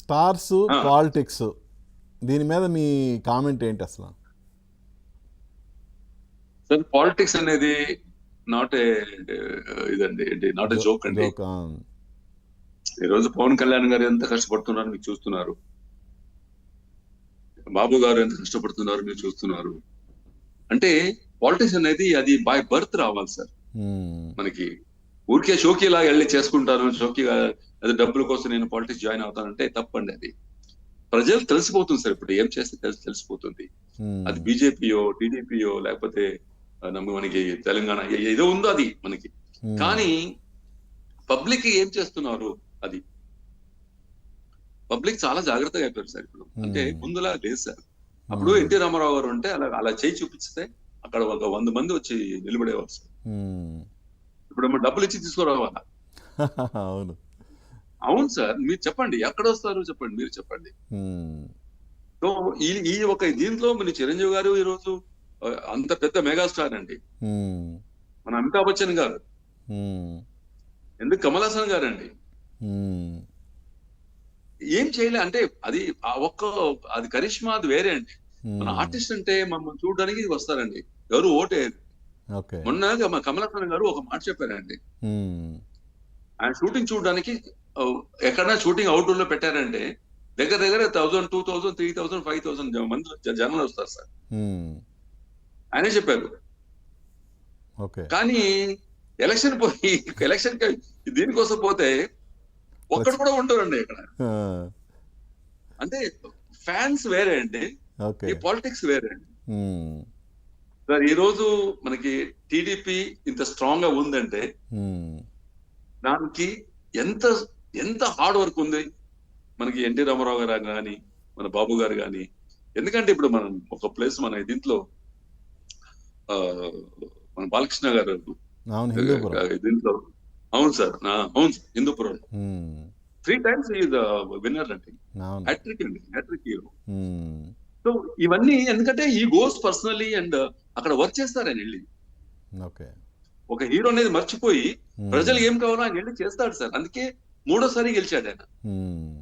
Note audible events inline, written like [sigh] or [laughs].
Stars. Politics దీని మీద మీ comment ఏంటి అసలు సార్ పాలిటిక్స్ అనేది నాట్ ఏ ఇదండి నాట్ ఏ జోక్ అండి. ఈ రోజు పవన్ కళ్యాణ్ గారు ఎంత కష్టపడుతున్నారు మీరు చూస్తున్నారు బాబు గారు ఎంత కష్టపడుతున్నారు మీరు చూస్తున్నారు అంటే పాలిటిక్స్ అనేది అది బై బర్త్ రావాలి సార్. మనకి ఊరికే షోకీలా వెళ్ళి చేసుకుంటాను షోకీగా అది డబ్బుల కోసం నేను పాలిటిక్స్ జాయిన్ అవుతానంటే తప్పండి అది ప్రజలు తెలిసిపోతుంది సార్ ఇప్పుడు ఏం చేస్తే తెలిసి తెలిసిపోతుంది. అది బీజేపీయో టీడీపీయో లేకపోతే మనకి తెలంగాణ ఏదో ఉందో అది మనకి. కానీ పబ్లిక్ ఏం చేస్తున్నారు అది పబ్లిక్ చాలా జాగ్రత్తగా అయిపోయారు సార్ ఇప్పుడు అంటే. ముందులా లేదు సార్ అప్పుడు. ఎన్టీ రామారావు గారు ఉంటే అలా అలా చేయి చూపిస్తే అక్కడ ఒక వంద మంది వచ్చి నిలబడేవారు సార్. ఇప్పుడు డబ్బులు ఇచ్చి తీసుకురావాలా [laughs] అవును అవును సార్ మీరు చెప్పండి ఎక్కడ వస్తారు చెప్పండి మీరు చెప్పండి. సో ఈ ఈ ఒక దీంట్లో మన చిరంజీవి గారు ఈ రోజు అంత పెద్ద మెగాస్టార్ అండి. మన అమితాబ్ బచ్చన్ గారు. ఎందుకు కమల్ హాసన్ గారు అండి. ఏం చేయలే అంటే అది ఒక్క అది కరిష్మా అది వేరే అండి మన. ఆర్టిస్ట్ అంటే మమ్మల్ని చూడడానికి వస్తారండి ఎవరు ఓటే మొన్న కమల్ హాసన్ గారు ఒక మాట చెప్పారండి. ఆయన షూటింగ్ చూడడానికి ఆ, ఎక్కడైనా షూటింగ్ అవుట్డోర్లో పెట్టారంటే దగ్గర దగ్గర thousand two thousand three thousand five thousand మంది జనాలు వస్తారు సార్. ఆయనే చెప్పారు కానీ ఎలక్షన్ పోయి ఎలక్షన్ దీనికోసం పోతే ఒక్కడు కూడా ఉంటారండి ఇక్కడ. అంటే ఫ్యాన్స్ వేరే అండి ఈ పాలిటిక్స్ వేరే అండి. సార్ ఈ రోజు మనకి టీడీపీ ఇంత స్ట్రాంగ్గా ఉందంటే. దానికి ఎంత ఎంత హార్డ్ వర్క్ ఉంది. మనకి ఎన్టీ రామారావు గారు కానీ మన బాబు గారు కానీ ఎందుకంటే ఇప్పుడు మనం ఒక ప్లేస్ మన దీంట్లో మన బాలకృష్ణ గారు. దీంట్లో అవును సార్. అవును sir. Hindupuram. Three times is winner అండి హ్యాట్రిక్ అండి. Hattrick hero. సో ఇవన్నీ ఎందుకంటే ఈ గోస్ పర్సనలీ అండ్ అక్కడ వర్క్ చేస్తారు ఆయన వెళ్ళి. ఓకే. ఒక హీరో అనేది మర్చిపోయి. ప్రజలు ఏం కావాలో ఆయన వెళ్ళి చేస్తాడు సార్. అందుకే మూడోసారి గెలిచాడు ఆయన మ్మ్.